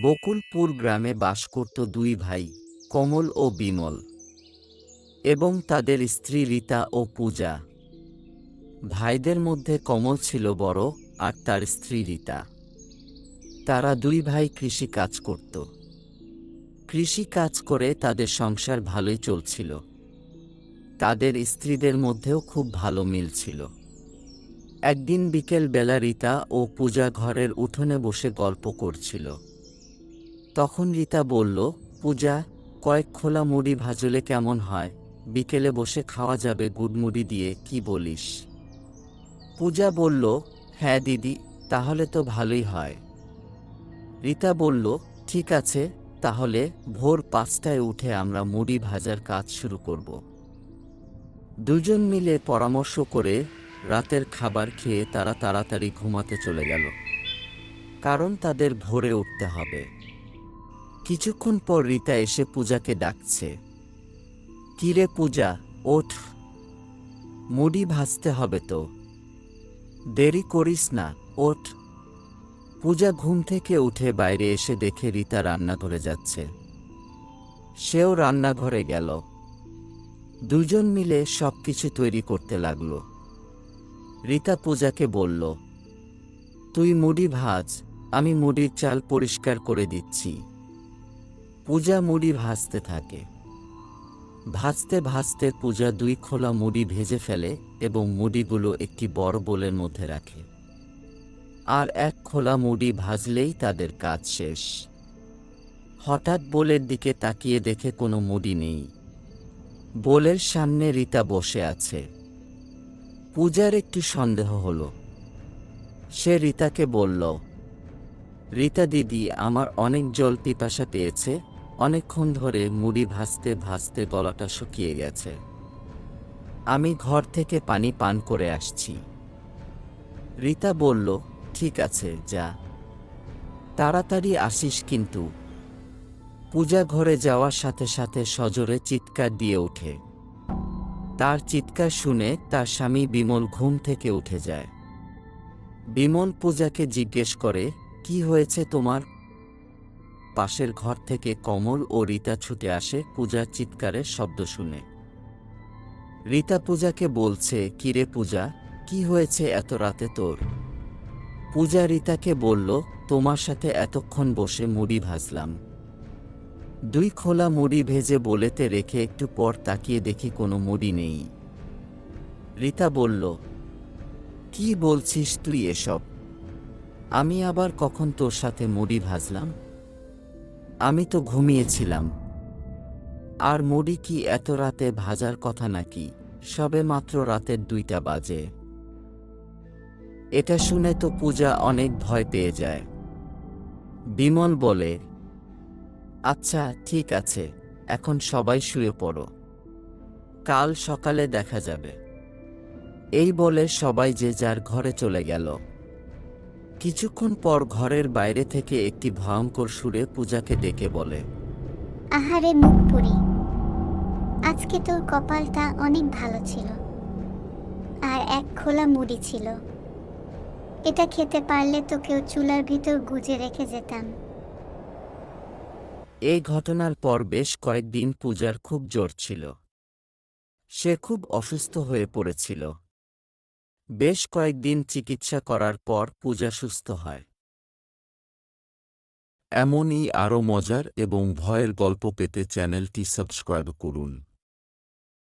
বকুলপুর গ্রামে বাস করত দুই ভাই, কমল ও বিমল, এবং তাদের স্ত্রী রীতা ও পূজা। ভাইদের মধ্যে কমল ছিল বড় আর তার স্ত্রী রীতা। তারা দুই ভাই কৃষি কাজ করত। কৃষি কাজ করে তাদের সংসার ভালোই চলছিল। তাদের স্ত্রীদের মধ্যেও খুব ভালো মিল ছিল। একদিন বিকেল বেলা রীতা ও পূজা ঘরের উঠোনে বসে গল্প করছিল। তখন রীতা বলল, পূজা, কয়েক খোলা মুড়ি ভাজলে কেমন হয়? বিকেলে বসে খাওয়া যাবে গুড়মুড়ি দিয়ে, কি বলিস? পূজা বলল হ্যাঁ দিদি, তাহলে তো ভালোই হয়। রীতা বলল, ঠিক আছে, তাহলে ভোর পাঁচটায় উঠে আমরা মুড়ি ভাজার কাজ শুরু করব। দুজন মিলে পরামর্শ করে রাতের খাবার খেয়ে তারা তাড়াতাড়ি ঘুমাতে চলে গেল। কারণ তাদের ভোরে উঠতে হবে। কিছুক্ষণ পর রীতা এসে পূজাকে ডাকছে। কিরে পূজা, ওঠ। মুড়ি ভাজতে হবে তো। দেরি করিস না, ওঠ। পূজা ঘুম থেকে উঠে বাইরে এসে দেখে রীতা রান্নাঘরে যাচ্ছে। সেও রান্নাঘরে গেল। দুজন মিলে সব কিছু তৈরি করতে লাগল। রীতা পূজাকে বলল, তুই মুড়ি ভাজ, আমি মুড়ির চাল পরিষ্কার করে দিচ্ছি। পূজা মুড়ি ভাজতে থাকে। ভাজতে ভাজতে পূজা দুই খোলা মুড়ি ভেজে ফেলে এবং মুড়িগুলো একটি বড় বোলের মধ্যে রাখে। আর এক খোলা মুড়ি ভাজলেই তাদের কাজ শেষ। হঠাৎ বোলের দিকে তাকিয়ে দেখে কোনো মুড়ি নেই। বোলের সামনে রীতা বসে আছে। পূজার একটু সন্দেহ হলো। সে রীতাকে বলল, রীতা দিদি, আমার অনেক জল পিপাসা পেয়েছে। অনেকক্ষণ ধরে মুড়ি ভাজতে ভাজতে গলাটা শুকিয়ে গেছে। আমি ঘর থেকে পানি পান করে আসছি। রিতা বলল, ঠিক আছে, যা। তাড়াতাড়ি আসিস কিন্তু। পূজা ঘরে যাওয়ার সাথে সাথে সজোরে চিৎকার দিয়ে ওঠে। তার চিৎকার শুনে তার স্বামী বিমল ঘুম থেকে উঠে যায়। বিমল পূজাকে জিজ্ঞেস করে, কি হয়েছে তোমার? পাশের ঘর থেকে কমল ও রীতা ছুটে আসে পূজার চিৎকারের শব্দ শুনে। রীতা পূজাকে বলছে, কিরে পূজা, কি হয়েছে এত রাতে তোর? পূজা রীতাকে বলল, তোমার সাথে এতক্ষণ বসে মুড়ি ভাজলাম। দুই খোলা মুড়ি ভেজে বলেতে রেখে একটু পর তাকিয়ে দেখি কোনো মুড়ি নেই। রীতা বলল, কি বলছিস তুই এসব? আমি আবার কখন তোর সাথে মুড়ি ভাজলাম? আমি তো ঘুমিয়েছিলাম। আর মুড়ি কি এত রাতে ভাজার কথা নাকি? সবে মাত্র রাতের দুইটা বাজে। এটা শুনে তো পূজা অনেক ভয় পেয়ে যায়। বিমল বলে আচ্ছা ঠিক আছে, এখন সবাই শুয়ে পড়ো। কাল সকালে দেখা যাবে। এই বলে সবাই যে যার ঘরে চলে গেল। কিছুক্ষণ পর ঘরের বাইরে থেকে একটি ভয়ঙ্কর সুরে পূজাকে ডেকে বলে আহারে মুখ পুরি আজকে তোর কপালটা অনেক ভালো ছিল। আর এক খোলা মুড়ি ছিল। এটা খেতে পারলে তোকেও চুলার ভিতর গুজে রেখে যেতাম। এই ঘটনার পর বেশ কয়েকদিন পূজার খুব জ্বর ছিল। সে খুব অসুস্থ হয়ে পড়েছিল। বেশ কয়েকদিন চিকিৎসা করার পর পূজা সুস্থ হয়। এমনই আরও মজার এবং ভয়ের গল্প পেতে চ্যানেলটি সাবস্ক্রাইব করুন।